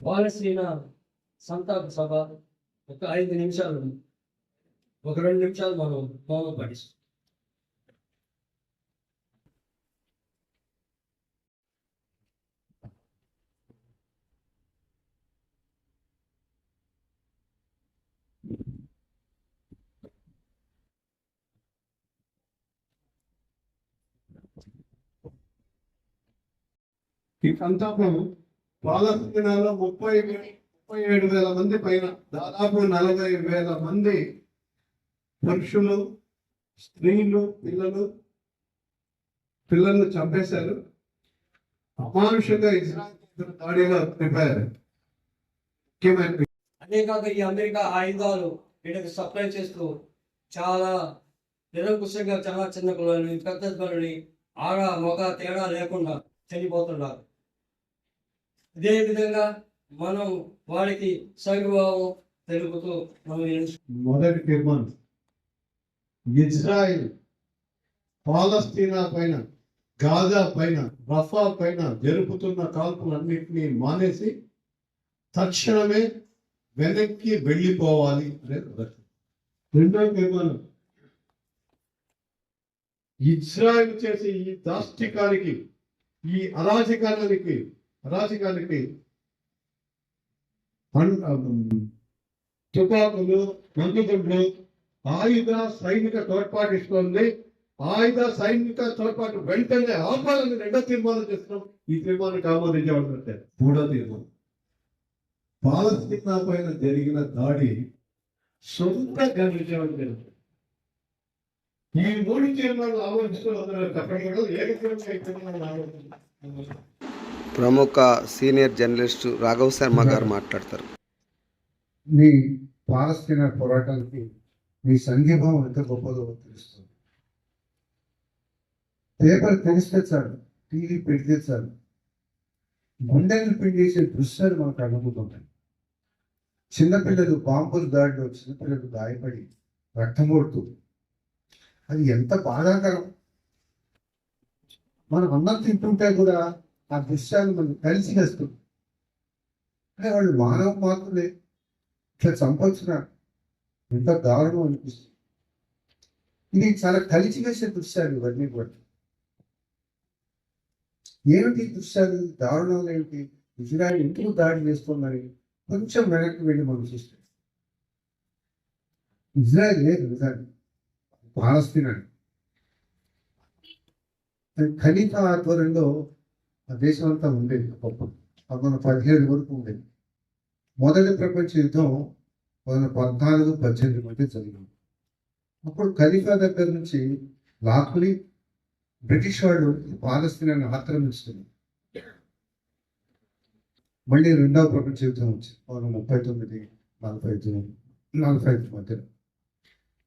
పాలస్తీనా సంతాప సభ ఒక ఐదు నిమిషాలు ఒక రెండు నిమిషాలు మనం మౌనం పడిస్తాం ఈ సంతాపం పాలస్తీనాలో ముప్పై ముప్పై ఏడు వేల మంది పైన దాదాపు నలభై వేల మంది పురుషులు స్త్రీలు పిల్లలు పిల్లల్ని చంపేశారు. అమానుషంగా ఇజ్రాయల్ దాడిలో ప్రిపేర్ ముఖ్యమైన అంతేకాక ఈ అమెరికా ఆయుధాలు వీళ్ళకి సప్లై చేస్తూ చాలా నిరంకుశంగా చాలా చిన్న పిల్లల్ని పెద్ద పిల్లల్ని ఆడ మొగ తేడా లేకుండా చనిపోతున్నారు. విధంగా మనం వారికి సంఘభావం తెలుపుతూ మనం మొదటి తీర్మానం. ఇజ్రాయిల్ పాలస్తీనా పైన గాజా పైన రఫా పైన జరుపుతున్న కాల్పులన్నింటినీ మానేసి తక్షణమే వెనక్కి వెళ్ళిపోవాలి అనేది రెండో తీర్మానం. ఇజ్రాయిల్ చేసే ఈ దాష్టికానికి ఈ అరాజకానికి అరాజకానికి తుపాకులు మందుగుండ్లు ఆయుధ సైనిక తోడ్పాటు ఇస్తుంది. ఆయుధ సైనిక తోడ్పాటు వెంటనే ఆపాలని రెండో తీర్మానం చేస్తున్నాం. ఈ తీర్మానానికి ఆమోదించబడుతుంటే మూడో తీర్మానం. పాలస్తీనా పైన జరిగిన దాడి సొంత గర్వించడం ఈ మూడు తీర్మానాలు ఆమోదిస్తూ తప్పకుండా ఏకగ్రీవంగా ఈ తీర్మానాలు ప్రముఖ సీనియర్ జర్నలిస్టు రాఘవ్ శర్మ గారు మాట్లాడతారు. మీ పాలస్తీనా పోరాటానికి మీ సంఘీభావం ఎంత గొప్పదో తెలుస్తుంది. పేపర్ తెలిస్తే చాలు టీవీ పెడితే చాలు. గుండెలు పిండేసే దృశ్యాలు మనకు అనుభూతున్నాయి చిన్నపిల్లలు బాంబులు దాడిలో చిన్నపిల్లలు గాయపడి రక్తం కొడుతూ. అది ఎంత బాధాకరం. మనం అన్నం తింటుంటే కూడా ఆ దృశ్యాలు మనం కలిసి వస్తుంది అంటే వాళ్ళు మానవ మాత్రమే ఇట్లా చంపొచ్చిన ఎంత దారుణం అనిపిస్తుంది. ఇది చాలా కలిసి వేసే దృశ్యాలు ఇవన్నీ కూడా. ఏమిటి దృశ్యాలు? దారుణాలు ఏమిటి? ఇజ్రాయల్ ఎందుకు దాడి చేస్తుందని కొంచెం వెనక్కి వెళ్ళి మనం చూస్తాం. ఇజ్రాయల్ లేదు నిజాన్ని పాలస్తీనా ఖలీఫా ఆధ్వర్యంలో దేశం అంతా ఉండేది ఒకప్పుడు పంతొమ్మిది పదిహేడు వరకు ఉండేది. మొదటి ప్రపంచ యుద్ధం పంతొమ్మిది పద్నాలుగు పద్దెనిమిది మధ్య జరిగింది. అప్పుడు ఖలీఫా దగ్గర నుంచి లాక్కుని బ్రిటిష్ వాళ్ళు పాలస్తీనాన్ని ఆక్రమిస్తున్నారు మళ్ళీ రెండవ ప్రపంచ యుద్ధం వచ్చింది. పంతొమ్మిది ముప్పై తొమ్మిది నలభై ఐదు నలభై ఐదు మధ్యలో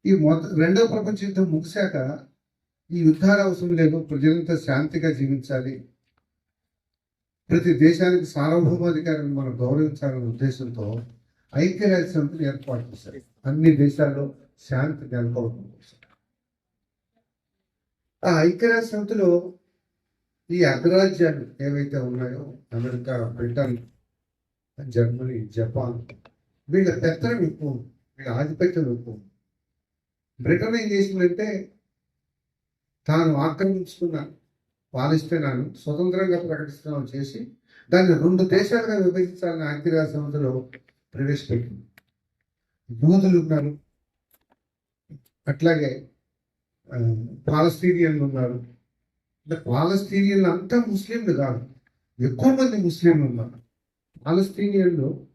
ఈ మొద రెండవ ప్రపంచ యుద్ధం ముగిశాక ఈ యుద్ధాలు అవసరం లేదు. ప్రజలంతా శాంతిగా జీవించాలి. ప్రతి దేశానికి సార్వభౌమాధికారాన్ని మనం గౌరవించాలనే ఉద్దేశంతో ఐక్యరాజ్య సమితిని ఏర్పాటు చేశారు. అన్ని దేశాల్లో శాంతి నెలకొల్పడం కోసం. ఆ ఐక్యరాజ్య సమితిలో ఈ అగ్రరాజ్యాలు ఏవైతే ఉన్నాయో అమెరికా బ్రిటన్ జర్మనీ జపాన్ వీళ్ళ పెత్తనం ఎక్కువ వీళ్ళ ఆధిపత్యం ఎక్కువ బ్రిటన్ ఏం చేసిందంటే తాను ఆక్రమించుకున్న పాలిస్తేనాను స్వతంత్రంగా ప్రకటిస్తున్నాం చేసి దాన్ని రెండు దేశాలుగా విభజించాలని ఐక్యరాజ సమితిలో ప్రవేశపెట్టింది. యూదులు ఉన్నారు. అట్లాగే పాలస్తీనియన్లు ఉన్నారు. అంటే పాలస్తీనియన్లు అంతా ముస్లింలు కాదు. ఎక్కువ మంది ముస్లింలు ఉన్నారు. పాలస్తీనియన్లు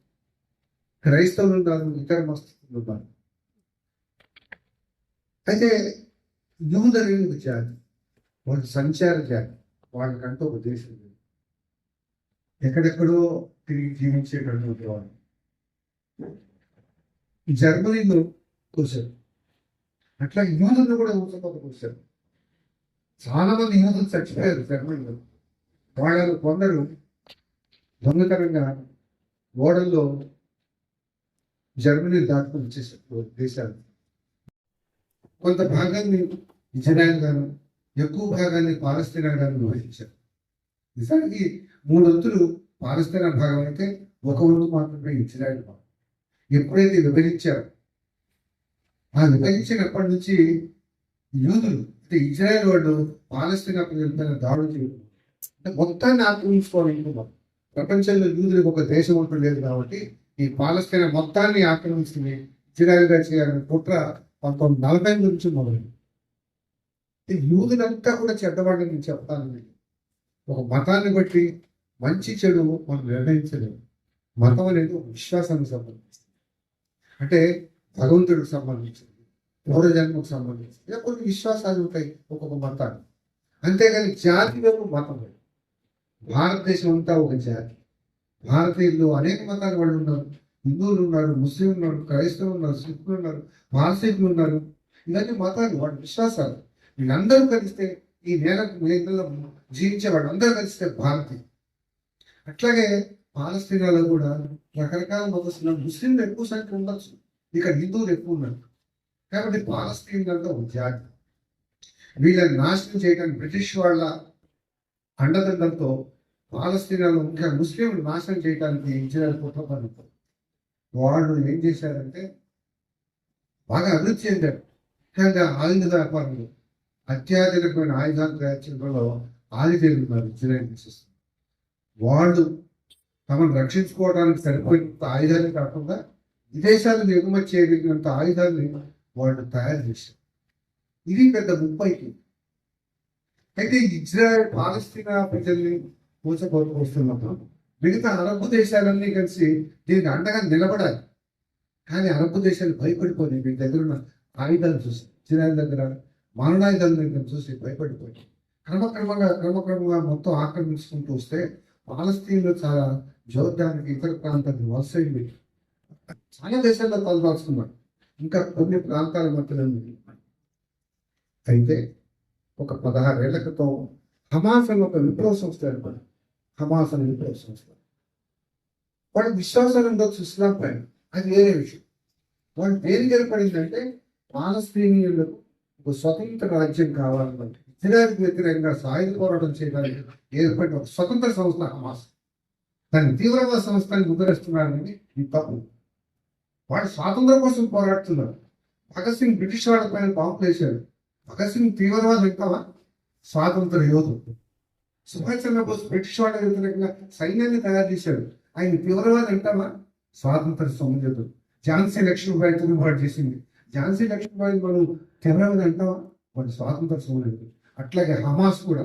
క్రైస్తవులు ఉన్నారు ఇతర మస్తులు ఉన్నారు. అయితే యూదు అనేది ఒక జాతి వాళ్ళు సంచార జాతి వాళ్ళకంటూ ఒక దేశం లేదు. ఎక్కడెక్కడో తిరిగి జీవించేటటువంటి వాళ్ళు. జర్మనీలో చూశారు. అట్లా యూదులు కూడా ఊచకోత చూశారు. చాలా మంది యూదులు చచ్చిపోయారు జర్మనీలో. వాళ్ళు కొందరు దొంగతనంగా ఓడల్లో జర్మనీ దాటుకుని వచ్చేసారు దేశాలు. కొంత భాగాన్ని ఇజ్రాయెల్ గాను ఎక్కువ భాగాన్ని పాలస్తీనా గాను విభజించారు నిజానికి మూడొంతులు పాలస్తీనా భాగం అయితే ఒక వంతు మాత్రమే ఇజ్రాయెల్ భాగం. ఎప్పుడైతే విభజించారు ఆ విభజించినప్పటి నుంచి యూదులు అంటే ఇజ్రాయెల్ వాళ్ళు పాలస్తీనా ప్రజలపైన దాడులు చేయడం అంటే మొత్తాన్ని ఆక్రమించుకోవాలనుకున్నాం ప్రపంచంలో యూదులకు ఒక దేశం అంటూ లేదు కాబట్టి ఈ పాలస్తీనా మొత్తాన్ని ఆక్రమించుకుని ఇజ్రాయెల్గా చేయాలనే కుట్ర పంతొమ్మిది నలభై నుంచి మొదలైంది. యూదులంతా కూడా చెడ్డవాళ్ళని నేను చెప్తాను. ఒక మతాన్ని బట్టి మంచి చెడు మనం నిర్ణయించలేము. మతం అనేది ఒక విశ్వాసానికి సంబంధించింది. అంటే భగవంతుడికి సంబంధించింది పూర్వజన్మకు సంబంధించింది. ఇలా కొన్ని విశ్వాసాలు ఉంటాయి ఒక్కొక్క మతాన్ని అంతేగాని జాతి వేరు మతం వేరు. భారతదేశం అంతా ఒక జాతి. భారతీయుల్లో అనేక మతాల వాళ్ళు ఉన్నారు. హిందువులు ఉన్నారు ముస్లింలు ఉన్నారు క్రైస్తవులు ఉన్నారు సిక్కులు ఉన్నారు పారసీకులు ఉన్నారు. ఇవన్నీ మతాలు వాళ్ళ విశ్వాసాలు. వీళ్ళందరూ కలిస్తే ఈ నేల నేలలో జీవించే వాళ్ళందరూ కలిస్తే భారతీయ అట్లాగే పాలస్తీనాలో కూడా రకరకాల మతస్థులు ముస్లింలు ఎక్కువ సంఖ్య ఉండొచ్చు. ఇక్కడ హిందువులు ఎక్కువ ఉన్నారు. కాబట్టి పాలస్తీన్లలో ఒక జాతి. వీళ్ళని నాశనం చేయడానికి బ్రిటిష్ వాళ్ళ అండదండంతో పాలస్తీనాలో ఇంకా ముస్లింలు నాశనం చేయడానికి ఇజ్రాయల్ కుట్రపడుతుంది వాళ్ళు ఏం చేశారంటే బాగా అభివృద్ధి చెందారు. ముఖ్యంగా ఆయుధ వ్యాపారంలో. అత్యాధునికమైన ఆయుధాలు తయారు చేయడంలో ఆయుధేయులు ఉన్నారు ఇజ్రాయల్ దేశస్తులు వాళ్ళు తమను రక్షించుకోవడానికి సరిపోయినంత ఆయుధాలు కాకుండా విదేశాలను ఎగుమతి చేయగలిగినంత ఆయుధాలని వాళ్ళు తయారు చేశారు. ఇది పెద్ద ముప్పైకి అయితే ఇజ్రాయెల్ పాలస్తీనా ప్రజల్ని కూచకొస్తున్నప్పుడు మిగతా అరబ్ దేశాలన్నీ కలిసి దీనికి అండగా నిలబడాలి. కానీ అరబ్ దేశాలు భయపడిపోయి మీ దగ్గర ఉన్న ఆయుధాలు చూసి ఇజ్రాయెల్ దగ్గర మారణాయుధాల దగ్గర చూసి భయపడిపోయి క్రమక్రమంగా క్రమక్రమంగా మొత్తం ఆక్రమించుకుంటూ వస్తే పాలస్తీన్లో చాలా జోర్దానికి ఇతర ప్రాంతానికి వలసైంది చాలా దేశాల్లో తలదాల్చుకున్నారు ఇంకా కొన్ని ప్రాంతాల మధ్యలో అయితే ఒక పదహారేళ్ళ క్రితం హమాస్ అని ఒక విప్లవ సంస్థ ఏర్పడి హమాస్ అనే విప్లవ సంస్థ వాళ్ళ విశ్వాసాలు ఉండొచ్చు ఇస్లాం పైన అది వేరే విషయం. వాళ్ళు దేనికి ఏర్పడిందంటే పాలస్తీనియులకు ఒక స్వతంత్ర రాజ్యం కావాలంటే ఇజ్రాయల్కి వ్యతిరేకంగా సాయుధ పోరాటం చేయడానికి ఏర్పడిన ఒక స్వతంత్ర సంస్థ హమాస్. దాన్ని తీవ్రవాద సంస్థని ముద్రేస్తున్నారని ఇది తప్పు. వాళ్ళు స్వాతంత్రం కోసం పోరాడుతున్నారు. భగత్ సింగ్ బ్రిటిష్ వాళ్ళ పైన బాంబులు వేశాడు భగత్ సింగ్ తీవ్రవాదం ఎంతవా స్వాతంత్ర యోధుడు. సుభాష్ చంద్రబోస్ బ్రిటిష్ వాళ్ళ వ్యతిరేకంగా సైన్యాన్ని తయారు చేశాడు. ఆయన తీవ్రవాదం ఎంతవా స్వాతంత్ర సముద్రుడు ఝాన్సీ లక్ష్మీబాయి వాడు చేసింది. ఝాన్సీ లక్ష్మీబాయి మనం తీవ్రవాదం అంటాం వాళ్ళు స్వాతంత్ర సౌందర్యుడు అట్లాగే హమాస్ కూడా.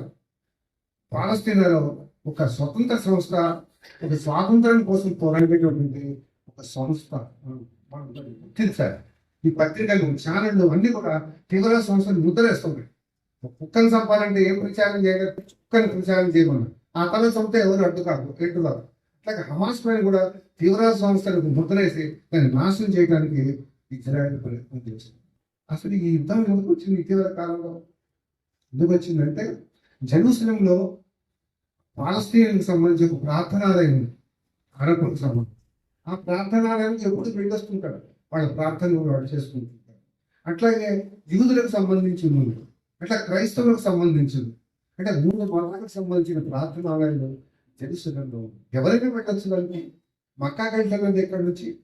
పాలస్తీనాలో ఒక స్వతంత్ర సంస్థ ఒక స్వాతంత్రం కోసం పోరాడేటటువంటి ఒక సంస్థ. మనం- గుర్తించాలి ఈ పత్రికలు ఛానళ్ళు అన్ని కూడా తీవ్ర సంస్థలు ముద్రేస్తున్నాయి కుక్కను చంపాలంటే ఏం ప్రచారం చేయలేదు కుక్కని ప్రచారం చేయమన్నారు ఆ తల చంపితే ఎవరు అడ్డు కాదు ఎడ్డు కాదు. అట్లాగే హమాస్ పైన కూడా తీవ్ర సంస్థలకు ముద్రేసి దాన్ని నాశనం చేయడానికి ఇజ్రాయెల్ ప్రయత్నం చేసింది అసలు ఈ యుద్ధం ఎందుకు వచ్చింది? ఇటీవల కాలంలో ఎందుకు వచ్చిందంటే జెరూసలంలో పాలస్తీన్కి సంబంధించి ఒక ప్రార్థనాలయం ఉంది. సంబంధించి. ఆ ప్రార్థనాలయానికి ఎప్పుడు వెళ్ళొస్తుంటాడు వాళ్ళ ప్రార్థనలు వాళ్ళు చేసుకుంటుంటారు. అట్లాగే యూదులకు సంబంధించి ఉంది. అట్లా క్రైస్తవులకు సంబంధించింది. అంటే మూడు మతాలకు సంబంధించిన ప్రార్థనాలయాలు జెరూసలంలో ఎవరైనా పెట్టచ్చు దానికి? మక్కా వెళ్ళినది ఎక్కడి నుంచి?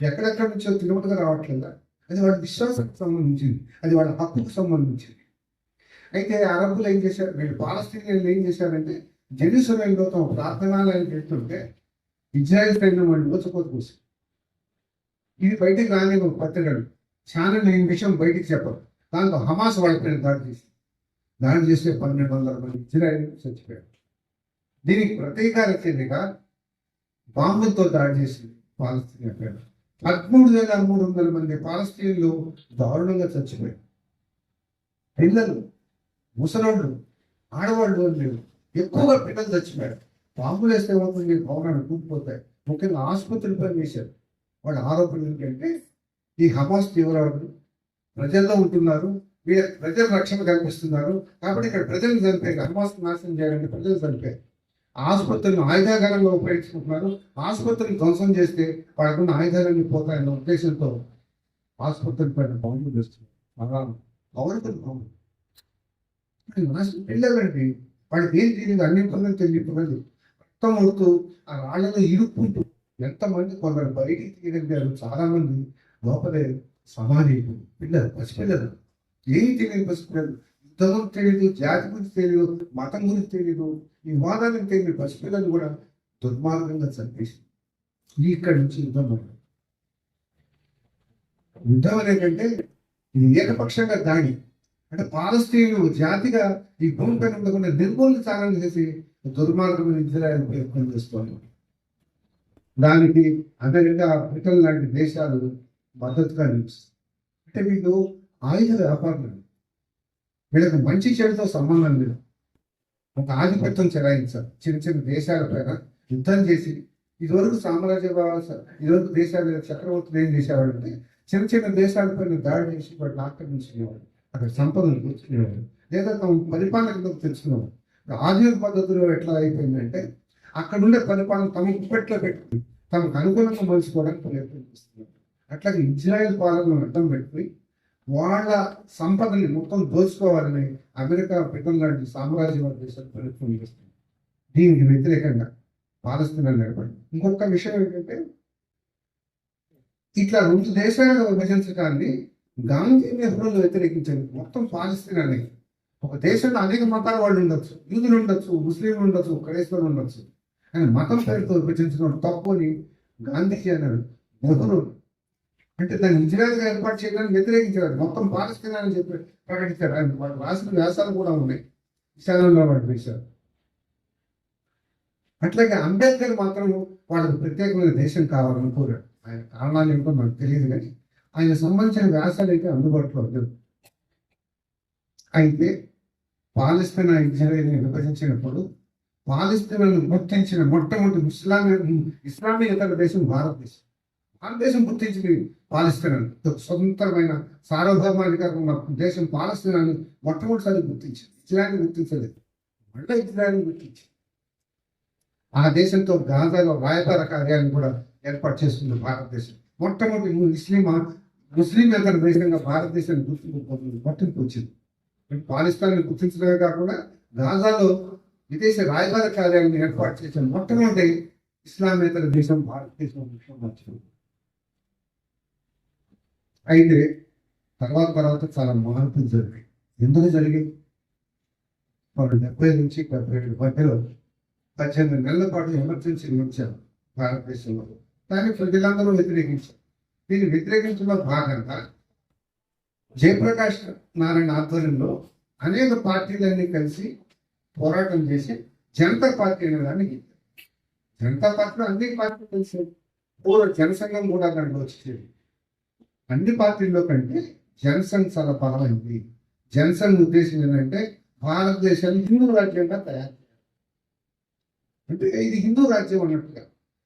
ఎక్కడెక్కడి నుంచో తిరుమలగా రావట్లేదా. అది వాళ్ళ విశ్వాసానికి సంబంధించింది. అది వాళ్ళ హక్కుకు సంబంధించింది. అయితే అరబ్బులు ఏం చేశారు? వీళ్ళు పాలస్తీనియన్లు ఏం చేశారంటే జెరూసలంలో తమ ప్రార్థనాలయానికి వెళ్తుంటే ఇజ్రాయెల్ సైన్యం వాళ్ళు ఊచకోత కోసం ఇది బయటకు రాని పత్రికలు. చాలా నేను విషయం బయటికి చెప్పరు. దాంతో హమాస్ వాళ్ళపైన దాడి చేసి దాడి చేస్తే పన్నెండు వందల మంది ఇజ్రాయెల్ చచ్చిపోయారు. దీనికి ప్రతీకార చర్యగా బాంబులతో దాడి చేసింది పాలస్తీనియా పైన పదమూడు వేల మూడు వందల మంది పాలస్తీన్లు దారుణంగా చచ్చిపోయారు. పిల్లలు ముసలోళ్ళు ఆడవాళ్ళు అని లేవు ఎక్కువగా పిల్లలు చచ్చిపోయారు. బాంబులు వేస్తే ఏమవుతుంది భవనాలు కూలిపోతాయి. ముఖ్యంగా ఆసుపత్రులపై వేశారు వాళ్ళ ఆరోపణలు ఏంటంటే ఈ హమాస్ తీవ్రవాదులు ప్రజల్లో ఉంటున్నారు వీళ్ళ ప్రజల రక్షణ కల్పిస్తున్నారు. కాబట్టి ఇక్కడ ప్రజలు చనిపోయారు. హమాస్ నాశనం చేయాలంటే ప్రజలు చనిపోయారు. ఆసుపత్రిని ఆయుధాగారంగా ఉపయోగించుకుంటున్నారు. ఆసుపత్రిని ధ్వంసం చేస్తే వాళ్ళకున్న ఆయుధాలన్నీ పోతాయన్న ఉద్దేశంతో ఆసుపత్రి పైన బాంబులు వేస్తున్నారు. అలా పౌరులు బాంబులు. పిల్లలండి వాళ్ళకి ఏం తెలియదు? అన్ని పనులు తెలియదు మొత్తం రక్తం అవుతూ ఆ రాళ్ళలో ఇరుక్కుంటూ ఎంతమంది కొందరు బయటికి తీయగలిగారు? చాలామంది లోపలే సమాధి పిల్లలు పసిపిల్లలు. ఏం తెలియదు పసిపిల్లలు యుద్ధం తెలియదు జాతి గురించి తెలియదు మతం గురించి తెలియదు ఈ వాదానికి తెలియదు పసిపిల్లలు కూడా దుర్మార్గంగా చంపేసి ఇక్కడి నుంచి యుద్ధం మొదలు. యుద్ధం అనేటంటే ఇది ఏకపక్షంగా దాడి. అంటే పాలస్తీన్లు జాతిగా ఈ భూమిపైన ఉండకుండా నిర్మూలించాలని చేసి దుర్మార్గం ఇజ్రాయల్ ప్రయత్నం చేస్తోంది. దానికి అమెరికా బ్రిటన్ లాంటి దేశాలు మద్దతుగా నిలుస్తాయి అంటే వీళ్ళు ఆయుధ వ్యాపారులు. వీళ్ళకి మంచి చెడుతో సంబంధం లేదు. ఒక ఆధిపత్యం చెలాయించాలి చిన్న చిన్న దేశాల పైన యుద్ధం చేసి ఇదివరకు సామ్రాజ్య ఇదివరకు దేశాలు చక్రవర్తులు ఏం చేసేవాడు చిన్న చిన్న దేశాల పైన దాడి చేసి వాటిని ఆక్రమించుకునేవాడు అక్కడ సంపదను కూర్చునేవాడు లేదా తమ పరిపాలనకు తెలుసుకునేవాడు ఆధునిక పద్ధతిలో ఎట్లా అయిపోయిందంటే అక్కడ ఉండే పరిపాలన తమ గుప్పెట్లో పెట్టుకుని తమకు అనుకూలంగా మలుచుకోవడానికి ప్రయత్నం చేస్తున్నారు అట్లాగే ఇజ్రాయెల్ పాలన అడ్డం పెట్టుకుని వాళ్ళ సంపదని మొత్తం దోచుకోవాలని అమెరికా బ్రిటన్ లాంటి సామ్రాజ్యవాద దేశాలు ప్రయత్నం చేస్తుంది దీనికి వ్యతిరేకంగా పాలస్తీనాలు నిలబడి ఇంకొక విషయం ఏంటంటే ఇట్లా రెండు దేశాలను విభజించడాన్ని గాంధీ నెహ్రూలు వ్యతిరేకించారు. మొత్తం పాలస్తీనాని ఒక దేశంలో అనేక మతాల వాళ్ళు ఉండొచ్చు. యూదులు ఉండొచ్చు ముస్లింలు ఉండొచ్చు క్రైస్తవులు ఉండొచ్చు. అని మతం పేరుతో విభజించడం తప్పు అని గాంధీజీ అన్నాడు నెహ్రూ అంటే దాన్ని ఇజ్రాయల్గా ఏర్పాటు చేయడానికి వ్యతిరేకించారు మొత్తం పాలస్తీనా అని చెప్పి ప్రకటించారు. ఆయన వాళ్ళు రాసిన వ్యాసాలు కూడా ఉన్నాయి. విశాలంలో వాళ్ళు వేశారు. అట్లాగే అంబేద్కర్ మాత్రం వాళ్ళకు ప్రత్యేకమైన దేశం కావాలని కోరాడు. ఆయన కారణాలు ఏమిటో మనకు తెలియదు కానీ ఆయన సంబంధించిన వ్యాసాలు అయితే అందుబాటులో లేవు. అయితే పాలస్తీనా ఇజ్రాయల్ని విభజించినప్పుడు పాలస్తీనాను గుర్తించిన మొట్టమొదటి ఇస్లామీ ఇస్లామీయేతర దేశం భారతదేశం. భారతదేశం గుర్తించింది పాలస్తీనాను. ఒక స్వతంత్రమైన సార్వభౌమాధికారం ఉన్న దేశం పాలస్తీనాన్ని మొట్టమొదటిసారి గుర్తించింది. ఇజ్రాయల్ని గుర్తించలేదు. మళ్ళీ ఇజ్రాయల్ని గుర్తించింది. ఆ దేశంతో గాజాలో రాయబార కార్యాలను కూడా ఏర్పాటు చేస్తుంది భారతదేశం. మొట్టమొదటి ముస్లిం ముస్లింయేతర దేశంగా భారతదేశాన్ని గుర్తింపు పొందింది గుర్తింపు వచ్చింది. పాలిస్తాన్ని గుర్తించడమే కాకుండా గాజాలో విదేశీ రాయబార కార్యాలను ఏర్పాటు చేసిన మొట్టమొదటి ఇస్లామేతర దేశం భారతదేశం విషయం అయితే తర్వాత తర్వాత చాలా మార్పులు జరిగాయి. ఎందుకు జరిగాయి? వాళ్ళు డెబ్బై నుంచి డెబ్బై ఏడు మధ్యలో పద్దెనిమిది నెలల పాటు ఎమర్జెన్సీ ఉంచారు భారతదేశంలో. దాన్ని ప్రజలందరూ వ్యతిరేకించారు. దీన్ని వ్యతిరేకించడంలో భాగంగా జయప్రకాష్ నారాయణ ఆధ్వర్యంలో అనేక పార్టీలన్నీ కలిసి పోరాటం చేసి జనతా పార్టీ అనే దాన్ని జనతా పార్టీలో అన్ని పార్టీలు కలిసి పూర్వ జనసంఘం కూడా దాంట్లో వచ్చేది అన్ని పార్టీల్లో కంటే జనసంఘ్ చాలా బలమైంది. జనసంఘ్ ఉద్దేశం ఏంటంటే భారతదేశాన్ని హిందూ రాజ్యంగా తయారు చేయాలి. అంటే ఇది హిందూ రాజ్యం అన్నట్టుగా.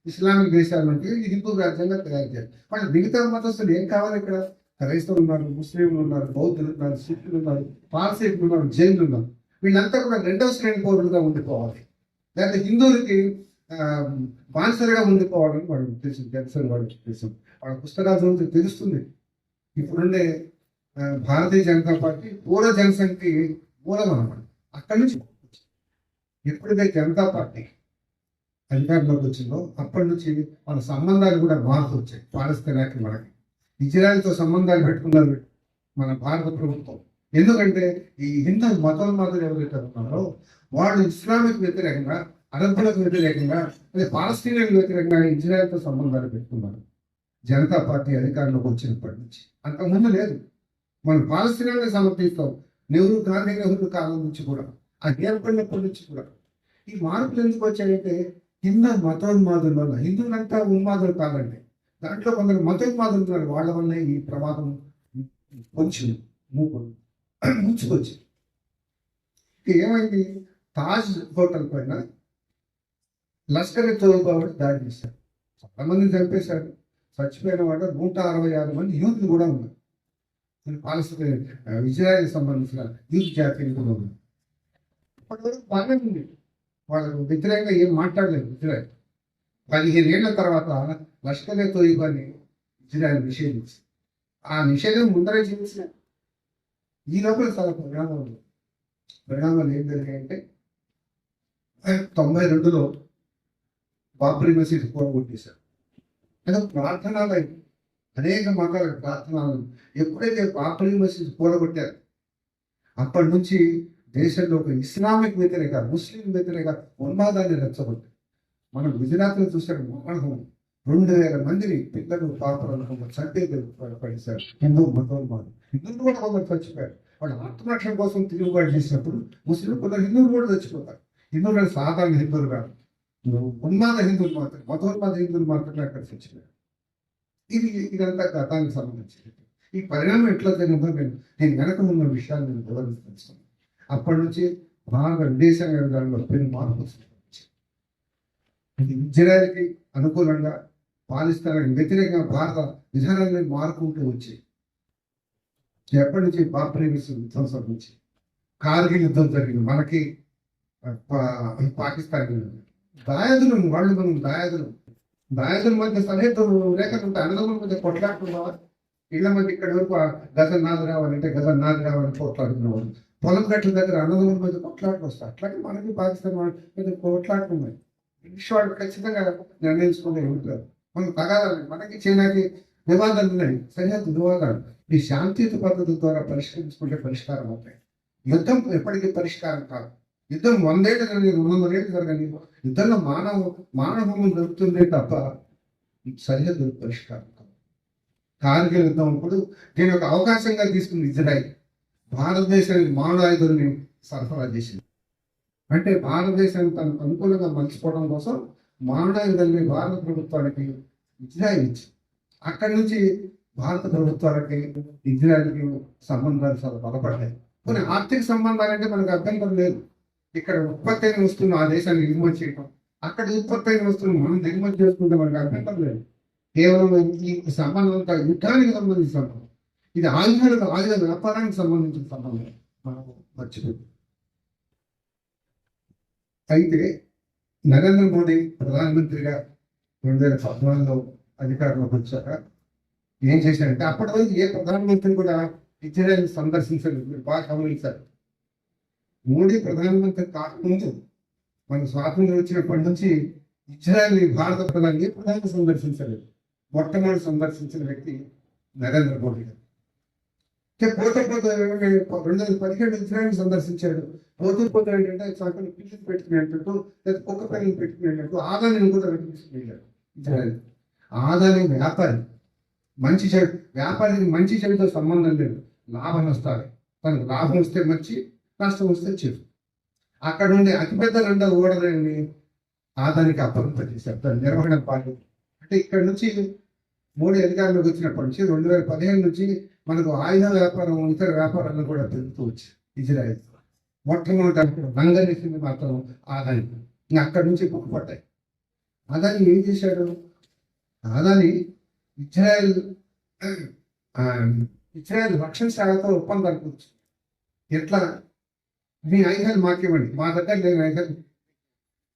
ఇస్లామిక్ దేశాలు అంటే ఇది హిందూ రాజ్యంగా తయారు చేయాలి. వాళ్ళు మిగతా మతస్థులు ఏం కావాలి ఇక్కడ? క్రైస్తవులు ఉన్నారు ముస్లింలు ఉన్నారు బౌద్ధులు ఉన్నారు సిక్కులు ఉన్నారు పార్సీకులు ఉన్నారు జైన్లు ఉన్నారు. వీళ్ళంతా కూడా రెండవ శ్రేణి పౌరులుగా ఉండిపోవాలి. లేకపోతే హిందువులకి ఆ, ఉంది ఉండిపోవాలని వాడి ఉద్దేశం జనసేన వాడి ఉద్దేశం. వాళ్ళ పుస్తకాల చదివితే తెలుస్తుంది. ఇప్పుడుండే భారతీయ జనతా పార్టీ పూర్వ జనసంఖ్య మూలం అనమాట అక్కడి నుంచి ఎప్పుడైతే జనతా పార్టీ అధికారంలోకి వచ్చిందో అప్పటి నుంచి మన సంబంధాలు కూడా మార్పు వచ్చాయి. పాలస్తీనాకి మనకి. ఇజ్రాయెల్తో సంబంధాలు పెట్టుకున్నారు మన భారత ప్రభుత్వం. ఎందుకంటే ఈ హిందూ మాత్రం ఎవరైతే ఉన్నారో వాళ్ళు ఇస్లామిక్ వ్యతిరేకంగా అరబ్బులకు వ్యతిరేకంగా అదే పాలస్తీనియన్లకు వ్యతిరేకంగా ఇజ్రాయెల్తో సంబంధాలు పెట్టుకున్నారు. జనతా పార్టీ అధికారంలోకి వచ్చినప్పటి నుంచి. అంతకుముందు లేదు. మనం పాలస్తీనాన్ని సమర్థిస్తాం. నెహ్రూ గాంధీ నెహ్రూ కాలం నుంచి కూడా ఆ ఏర్పడినప్పటి నుంచి కూడా. ఈ మార్పులు ఎందుకు వచ్చాయంటే హిందూ మతోన్మాదుల వల్ల హిందువులంతా ఉన్మాదులు కాదండి. దాంట్లో కొందరు మతోన్మాదులు ఉన్నారు. వాళ్ళ వల్ల ఈ ప్రమాదం వచ్చింది ముంచుకొచ్చింది. ఇక ఏమైంది? తాజ్ హోటల్ పైన లష్కర్ ఎ తోయిబా వాళ్ళు దాడి చేశారు. చాలా మంది చంపేశారు. చచ్చిపోయిన వాడు నూట అరవై ఆరు మంది యూత్లు కూడా ఉన్నారు. మన పాలస్తీన్ ఇజ్రాయెల్ సంబంధించిన యూత్ జాతీయులు కూడా ఉన్నారు. అప్పటి వరకు బాగానే ఉంది. వాళ్ళకు వ్యతిరేకంగా ఏం మాట్లాడలేదు ఇజ్రాయెల్. పదిహేను ఏళ్ళ తర్వాత లష్కరే తోయిబాని ఇజ్రాయెల్ నిషేధించింది. ఆ నిషేధం ముందరే చేసిన ఈ లోపల చాలా పరిణామాలు పరిణామాలు ఏం జరిగాయంటే తొంభై రెండులో బాబ్రీ మసీద్ కూడా కొట్టేశారు. అది ప్రార్థనాలయం. అనేక మతాల ప్రార్థనాలయం ఎప్పుడైతే బాబరీ మసీద్ కూలగొట్టారు అప్పటి నుంచి దేశంలో ఒక ఇస్లామిక్ వ్యతిరేక ముస్లిం వ్యతిరేక ఉన్మాదాన్ని రెచ్చగొట్టారు. మనం గుజరాత్లో చూసాడు మనం రెండు వేల మందిని పిల్లలు పాపలను చంపేది పడేశారు హిందూ మతోన్మాదం హిందువులు కూడా కొందరు చచ్చిపోయారు. వాళ్ళు ఆత్మరక్షణ కోసం తిరుగుబాటు చేసినప్పుడు ముస్లిం కొందరు హిందువులు కూడా చచ్చిపోతారు. హిందువులు సాధారణ హిందువులు కాదు. ఉన్మాద హిందువులు మాత్రం మతోన్మాద హిందువులు మాత్రమే అక్కడ వచ్చినారు ఇది ఇదంతా గతానికి సంబంధించింది. ఈ పరిణామం ఎట్లా జరిగిందో నేను నేను వెనక ఉన్న విషయాన్ని నేను వివరిస్తాను అప్పటి నుంచి బాగా విదేశాంగ దానిలో పెను మార్పు ఇది అనుకూలంగా పాలిస్తానికి వ్యతిరేకంగా భారత విధానాన్ని మారుకుంటూ వచ్చి ఎప్పటి నుంచి బాబ్రీ యుద్ధం నుంచి కార్గిల్ యుద్ధం జరిగింది. మనకి పా- పాకిస్తాన్ దాయాదులు వాళ్ళు మనం దాయాదులు. దాయాదుల మధ్య సరిహద్దు రేఖలు ఉంటాయి అన్నదమ్ముల మధ్య కొట్లాడుతున్నావా ఇళ్ళ మధ్య ఇక్కడ వరకు ఆ నాది రావాలంటే గజం నాది రావాలని కొట్లాడుతున్నవాడు పొలం గట్ల దగ్గర అన్నదమ్ముల మధ్య కొట్లాడుకు వస్తా అట్లాగే మనకి పాకిస్తాన్ వాళ్ళ మధ్య బ్రిటిష్ వాళ్ళు ఖచ్చితంగా నిర్ణయించుకునే ఉంటారు మనం తగాదాలి మనకి చైనాకి వివాదాలు ఉన్నాయి. సరిహద్దు వివాదాలు ఈ శాంతియుత పద్ధతుల ద్వారా పరిష్కరించుకుంటే పరిష్కారం అవుతాయి. యుద్ధం ఎప్పటికీ పరిష్కారం కాదు. యుద్ధం వందేళ్ళు కానీ రెండు వందల ఏళ్ళు జరగని యుద్ధంలో మానవ మానవ దొరుకుతుందే తప్ప సరిహద్దు పరిష్కారం కార్గిల్ యుద్ధం అప్పుడు నేను ఒక అవకాశంగా తీసుకుంది ఇజ్రాయిల్. భారతదేశానికి మానవాయుధుల్ని సరఫరా చేసింది. అంటే భారతదేశాన్ని తనకు అనుకూలంగా మర్చిపోవడం కోసం మానవాయుధుల్ని భారత ప్రభుత్వానికి ఇజ్రాయిల్ ఇచ్చింది. అక్కడి నుంచి భారత ప్రభుత్వాలకి ఇజ్రాయెల్కి సంబంధాలు చాలా బలపడ్డాయి. కొన్ని ఆర్థిక సంబంధాలు అంటే మనకు అభ్యంతరం లేదు. ఇక్కడ ఉత్పత్తి అయిన వస్తువులు ఆ దేశాన్ని దిగుమతి చేయడం అక్కడ ఉత్పత్తి అయిన వస్తువులు మనం దిగుమతి చేసుకుంటే మనకు అర్థం లేదు కేవలం ఈ సంబంధం అంతా యుద్ధానికి సంబంధించిన సంబంధం. ఇది ఆయుధాలకు ఆయుధ వ్యాపారానికి సంబంధించిన సంబంధం. మనం మర్చిపోయింది అయితే నరేంద్ర మోడీ ప్రధానమంత్రిగా రెండు వేల పద్నాలుగులో అధికారంలోకి వచ్చాక ఏం చేశారంటే అప్పటి వరకు ఏ ప్రధానమంత్రి కూడా ఇజ్రాయల్ సందర్శించలేదు. మీరు బాగా గమనించారు మోడీ ప్రధానమంత్రి కాకముందు మన స్వాతంత్రం వచ్చినప్పటి నుంచి ఇజ్రాయెల్ భారత ప్రధాని ప్రధాని సందర్శించలేదు మొట్టమొదటి సందర్శించిన వ్యక్తి నరేంద్ర మోడీ గారు. పోతే పోతే రెండు వేల పదిహేడు ఇజ్రాయెల్ సందర్శించాడు. పోతూ పోతే ఏంటంటే చక్కని పిల్లలు పెట్టుకునేటట్టు లేదా కుక్క పిల్లలు పెట్టుకునేటట్టు ఆదాయాన్ని కూడా వెళ్ళాడు ఇజ్రాయెల్. ఆదాయం వ్యాపారి. మంచి చెడు వ్యాపారికి మంచి చెడుతో సంబంధం లేదు. లాభం వస్తాయి తనకు లాభం వస్తే మంచి కష్టం వస్తే చెప్పు. అక్కడ ఉండే అతిపెద్ద రెండో ఓడలేని ఆదానికి అప్పగింప చేశారు నిర్వహణ పాలు అంటే ఇక్కడ నుంచి మోడీ అధికారంలోకి వచ్చినప్పటి నుంచి రెండు వేల పదిహేను నుంచి మనకు ఆయుధ వ్యాపారం ఇతర వ్యాపారాలను కూడా పెరుగుతూ వచ్చాయి ఇజ్రాయెల్. మొట్టమొదటి రంగనేసింది మాత్రం ఆదాయం. అక్కడి నుంచి పడ్డాయి. ఆదాని ఏం చేశాడు? ఆదాని ఇజ్రాయెల్ ఇజ్రాయెల్ రక్షణ శాఖతో ఒప్పందాలు కూర్చు ఎట్లా? మీ మాకు ఇవ్వండి. మా దగ్గర లేని ఆయుధాలు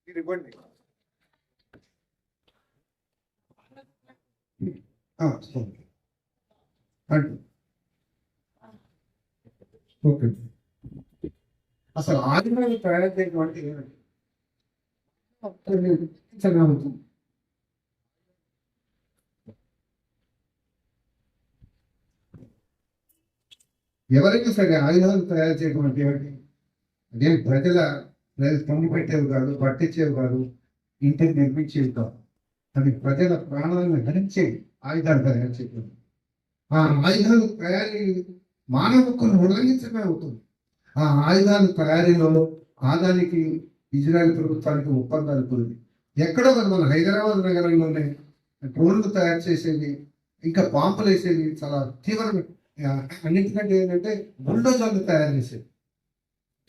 మీరు ఇవ్వండి. ఓకే. అంటు. అసలు ఆయుధాలు తయారు చేయడం అవుతుంది ఎవరైనా సరే ఆయుధాలు తయారు చేయడం అంటే ఏమిటి అదే ప్రజల ప్రజలు పెట్టేవి కాదు పట్టించేవి కాదు ఇంటిని నిర్మించేవి కాదు. అది ప్రజల ప్రాణాలను హరించే ఆయుధాలు తయారు చేయడం ఆ ఆయుధాలు తయారీ మానవ హక్కును ఉల్లంఘించడమే అవుతుంది. ఆ ఆయుధాలు తయారీలో ఆదానికి ఇజ్రాయెల్ ప్రభుత్వానికి ఒప్పందాలు కుదిరి ఎక్కడో మన హైదరాబాద్ నగరంలోనే డ్రోన్లు తయారు చేసేది ఇంకా బాంబులు వేసేది చాలా తీవ్రమైన అన్నింటికంటే ఏంటంటే బుల్డోజర్లు తయారు చేసేది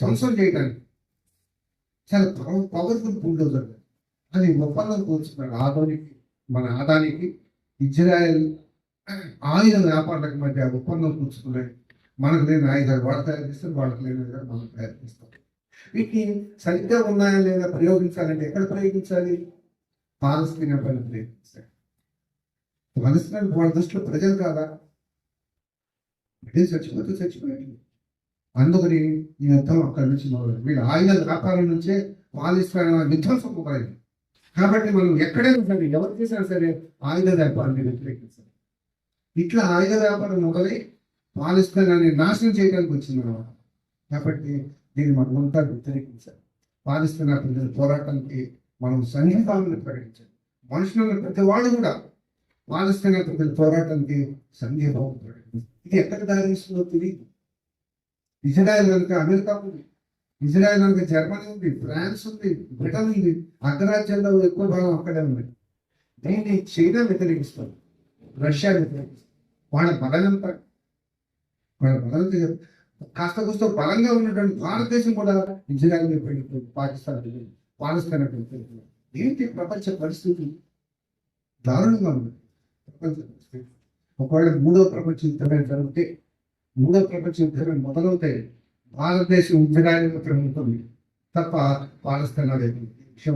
ధ్వంసం చేయడానికి చాలా పవర్ఫుల్ బుల్డోజర్ అది. ఒప్పందం కూర్చున్నాడు ఆదానికి మన ఆదానికి ఇజ్రాయెల్ ఆయుధ వ్యాపారులకు మధ్య ఒప్పందం కూర్చున్నాయి. మనకు లేని ఆయుధాలు వాళ్ళు తయారు చేస్తారు వాళ్ళకి లేని ఆయుధాలు మనం తయారు చేస్తాం. వీటిని సరిగ్గా ఉన్నాయా లేదా ప్రయోగించాలంటే ఎక్కడ ప్రయోగించాలి? పాలస్తీనా పైన ప్రయోగించాలి. పాలస్తీనా వాళ్ళ దృష్టిలో ప్రజలు కాదా? చచ్చిపోతే చచ్చిపోయాడు అందుకని ఈ యుద్ధం అక్కడి నుంచి మొదలైంది. వీళ్ళు ఆయుధ వ్యాపారం నుంచే పాలిస్తాన విధ్వంసం మొదలైంది. కాబట్టి మనం ఎక్కడైనా సరే ఎవరు చేసినా సరే ఆయుధ వ్యాపారాన్ని వ్యతిరేకించాలి. ఇట్లా ఆయుధ వ్యాపారం మొదలై పాలిస్తానాన్ని నాశనం చేయడానికి వచ్చింది అన్నమాట. కాబట్టి దీన్ని మనం అంతా వ్యతిరేకించాలి. పాలిస్తున్న ప్రజల పోరాటానికి మనం సంఘీభావాన్ని ప్రకటించాలి. మనుషులను ప్రతి వాళ్ళు కూడా పాలిస్తున్న ప్రజల పోరాటానికి సంఘీభావం ప్రకటించాలి. ఇది ఎక్కడ దారిస్తుందో తెలియదు ఇజ్రాయెల్ కనుక అమెరికా ఉంది. ఇజ్రాయెల్ కనుక జర్మనీ ఉంది ఫ్రాన్స్ ఉంది బ్రిటన్ ఉంది అగ్రరాజ్యాల్లో ఎక్కువ భాగం అక్కడే ఉంది. దీన్ని చైనా వ్యతిరేకిస్తారు రష్యా వ్యతిరేకిస్తారు వాళ్ళ బలం ఎంత? వాళ్ళ బలం కాస్త కూస్త బలంగా ఉన్నటువంటి భారతదేశం కూడా ఇజ్రాయెల్ వెళ్ళిపోయింది పాకిస్తాన్ పాకిస్తాన్ వెళ్ళిపోయింది ఏంటి ప్రపంచ పరిస్థితి? దారుణంగా ఉంది. ప్రపంచ ఒకవేళ మూడో ప్రపంచ యుద్ధమే జరిగితే మూడో ప్రపంచ యుద్ధం మొదలవుతాయి. భారతదేశం ఉంచడానికి మాత్రం ఉంటుంది. తప్ప పాలస్తీనా లేదు విషయం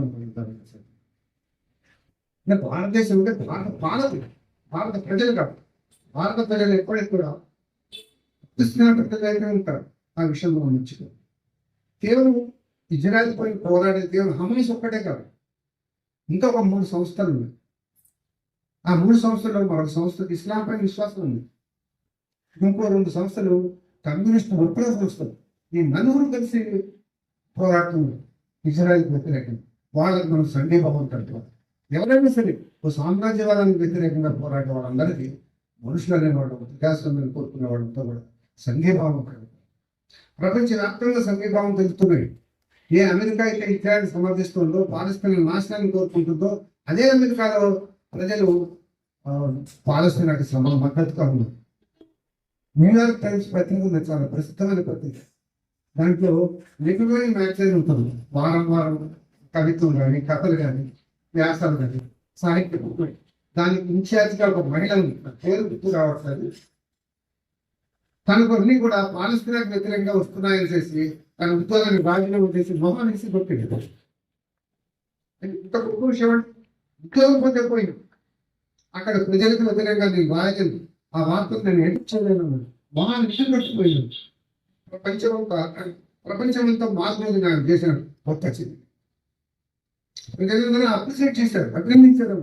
భారతదేశం అంటే భారత పాలకులు భారత ప్రజలు కాదు. భారత ప్రజలు ఎప్పుడైతే కూడా క్రిస్టియన్ ప్రజలైతే ఉంటారు. ఆ విషయంలో మనం కేవలం ఇజ్రాయల్ పై పోరాడే కేవలం హమీస్ ఒక్కటే కాదు. ఇంకా ఒక మూడు సంస్థలు ఉన్నాయి. ఆ మూడు సంస్థల్లో మరొక సంస్థకి ఇస్లాం పైన విశ్వాసం ఉంది. ఇంకో రెండు సంస్థలు కమ్యూనిస్ట్ విప్లవ సంస్థలు. ఈ నలుగురు కలిసి పోరాటం ఇజ్రాయల్ వ్యతిరేకంగా వాళ్ళకి మనం సంఘీభావం కట్టుకోవాలి ఎవరైనా సరే ఓ సామ్రాజ్యవాదానికి వ్యతిరేకంగా పోరాడే వాళ్ళందరికీ మనుషులు అనేవాడు వికాసం కోరుకునే వాళ్ళంతా కూడా సంఘీభావం కలుగుతారు ప్రపంచవ్యాప్తంగా సంఘీభావం తెలుస్తున్నాయి ఏ అమెరికా అయితే ఇజ్రాయల్ సమర్థిస్తుందో పాలస్తీన్ నాశనాన్ని కోరుకుంటుందో అదే అమెరికాలో ప్రజలు ఆ, పాలస్తీనాకి సమ మద్దతుగా ఉన్నారు. న్యూయార్క్ టైమ్స్ పత్రిక ఉంది చాలా ప్రసిద్ధమైన పత్రిక దాంట్లో లిటరీ మ్యాగజైన్ ఉంటుంది. వారం వారం కవిత్వం కానీ కథలు కానీ వ్యాసాలు కానీ సాహిత్యం దానికి ఇన్ఛార్జ్గా ఒక మహిళ ఉంది. పేరు గుర్తు రావట్లేదు. తనకు అన్ని కూడా పాలస్తీనాకు వ్యతిరేకంగా వస్తున్నాయని చేసి తన ఉద్యోగాన్ని రాజీనామా చేసి మొహం కొట్టింది. ఇంత గొప్ప విషయం ఉద్యోగం పొందకపోయింది అక్కడ ప్రజలకు వ్యతిరేకంగా నేను రాయగలను ఆ వార్తలు నేను ఎడిట్ చేయలేను మహా విషయం పట్టిపోయింది ప్రపంచమంతా ప్రపంచమంతా మార్పు నేను చేసిన కొత్త వచ్చింది అప్రిషియేట్ చేశారు అభినందించారు.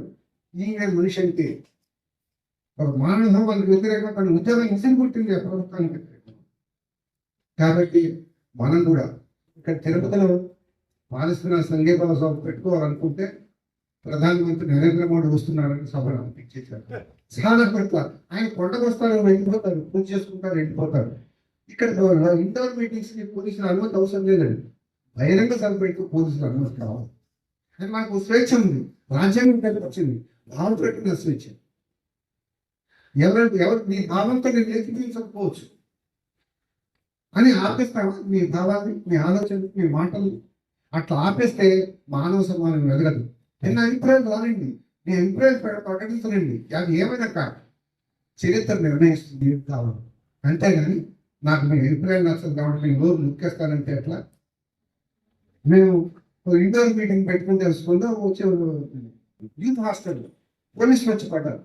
ఈయన మనిషి అంటే ఒక మానవ వాళ్ళకి వ్యతిరేకంగా తన ఉద్యోగం ఇసిరి పుట్టింది ఆ ప్రభుత్వానికి కాబట్టి మనం కూడా ఇక్కడ తిరుపతిలో మానసిన సంఘీభావ సభ పెట్టుకోవాలనుకుంటే ప్రధానమంత్రి నరేంద్ర మోడీ వస్తున్నారని సభను అనిపించేశారు. చాలా పట్ల ఆయన కొండకు వస్తారు వెళ్ళిపోతారు పూజ చేసుకుంటారు వెళ్ళిపోతారు. ఇక్కడ ఇండోర్ మీటింగ్స్కి పోలీసుల అనుమతి అవసరం లేదండి. బహిరంగ సభ పెట్టుకు పోలీసుల అనుమతి కావాలి. కానీ మాకు స్వేచ్ఛ ఉంది. రాజ్యాంగం దగ్గర వచ్చింది. భావం పెట్టిన స్వేచ్ఛ. ఎవరు ఎవరు మీ భావంతో నేను ఏకీపించకపోవచ్చు అని ఆపేస్తావా మీ భావాన్ని మీ ఆలోచన మీ మాటలు అట్లా ఆపేస్తే మానవ సమానం ఎదగదు నేను అభిప్రాయం రానండి నేను అభిప్రాయం ప్రకటించనండి. అది ఏమైనా కాదు. చరిత్ర నిర్ణయిస్తుంది ఏం కావాలి అంతేగాని నాకు మీ అభిప్రాయం నచ్చదు కాబట్టి నేను రోజు నొక్కేస్తానంటే ఎట్లా? మేము ఇండోర్ మీటింగ్ పెట్టుకుని తెలుసుకుందాం వచ్చే యూత్ హాస్టల్. పోలీసులు వచ్చి పడ్డారు.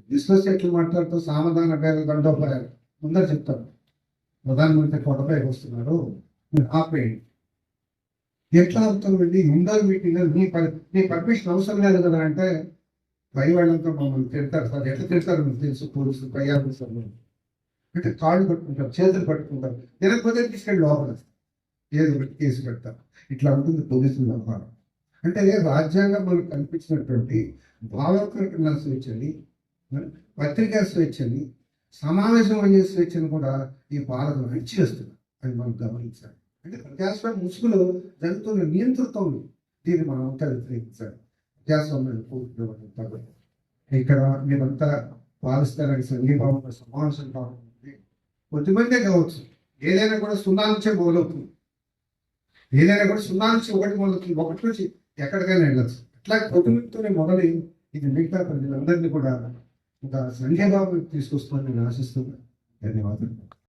పోలీసులు వచ్చి ఎట్లా మాట్లాడుతూ సామధాన పేరు దండోపాయాలు ముందర చెప్తారు ప్రధానమంత్రి కొండపైకి వస్తున్నారు. మీరు ఆపేయండి. ఎట్లా అవుతుందండి ఇండోర్ మీటింగ్ మీ నీ పర్మిషన్ అవసరం లేదు కదా అంటే పై వాళ్ళంతా మమ్మల్ని తిడతారు సార్. ఎట్లా తిడతారు మీకు తెలుసు? పోలీసులు పై ఆఫీసర్లు. అంటే కాళ్ళు పట్టుకుంటారు చేతులు పట్టుకుంటారు. తినకపోతే తీసుకెళ్ళి లోపల. ఏదో ఒకటి కేసు పెడతారు ఇట్లా ఉంటుంది పోలీసుల వ్యవహారం. అంటే రాజ్యాంగం మనకు కల్పించినటువంటి భావప్రకటన స్వేచ్ఛని పత్రికా స్వేచ్ఛని సమావేశం అయ్యే స్వేచ్ఛను కూడా ఈ పాలకులు అణిచేస్తున్నారు అని మనం గమనించాలి. అంటే ప్రజాస్వామ్య ముసుగులో జరుగుతున్న నియంతృత్వం దీన్ని మనం అంతా వ్యతిరేకించాలి. ప్రజాస్వామ్యం పూర్తి ఇక్కడ మీరంతా పాలిస్తారని సంఘీభావంలో సమావేశం కావాలి కొద్దిమందే కావచ్చు. ఏదైనా కూడా సున్నా నుంచే మొదలవుతుంది. ఏదైనా కూడా సున్నా నుంచి ఒకటి మొదలవుతుంది. ఒకటి నుంచి ఎక్కడికైనా వెళ్ళచ్చు. అట్లా కొద్దిమందితోనే మొదలై ఇది మిగతా ప్రజలందరినీ కూడా ఒక సంఘీభావం తీసుకొస్తుందని నేను ఆశిస్తున్నాను. ధన్యవాదాలు.